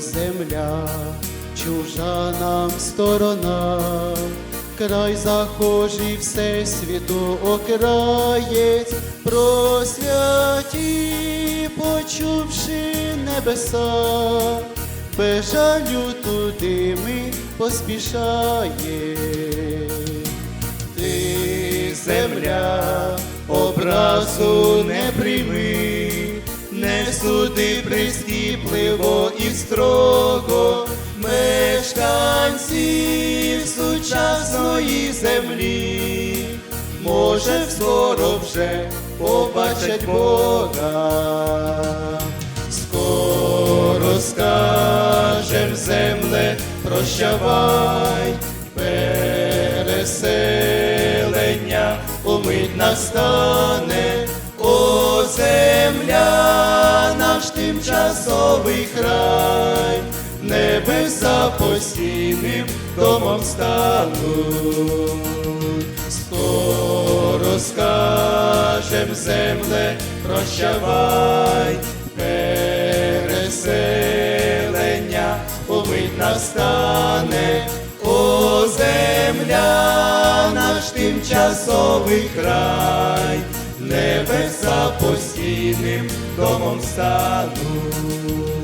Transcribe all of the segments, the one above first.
земля, чужа нам сторона, край захожий всесвіту окраєць, про святі, почувши небеса, без туди ми поспішаємо. Ти, земля, образу не прийми, суди прискіпливо і строго мешканців сучасної землі, може, скоро вже побачать Бога. Скоро скажем земле, прощавай, переселення умить настане, о земля, тимчасовий край, небеса постійним домом стануть. Скоро скажем земле, прощавай, переселення умить настане, о земля, наш тимчасовий край, небеса постійним домом стануть.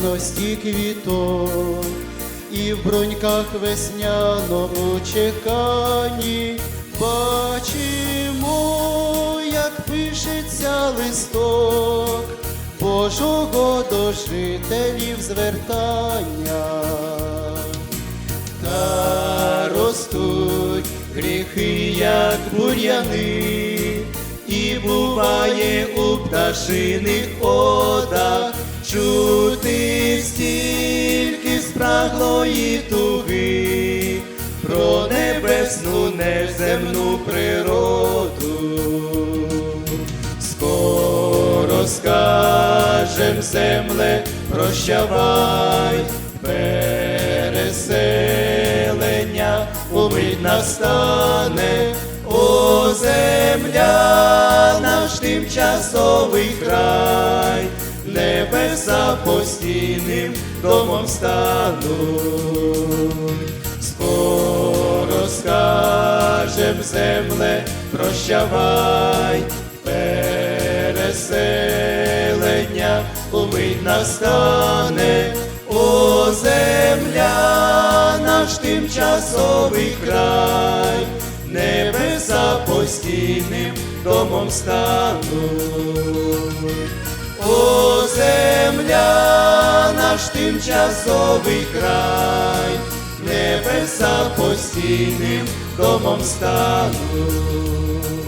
Ніжності квіток і в броньках весняному чеканні бачимо, як пишеться листок Божого до жителів звертання. Та ростуть гріхи, як бур'яни, і буває у пташиних одах спраглої туги про небесну неземну природу. Скоро скажем земле, прощавай, переселення умить настане, о земля, наш тимчасовий край, небеса постійним домом стануть. Скоро скажем земле, прощавай, переселення умить настане, о земля, наш тимчасовий край, небеса постійним домом стануть. О земля, наш тимчасовий край, небеса постійним домом стануть.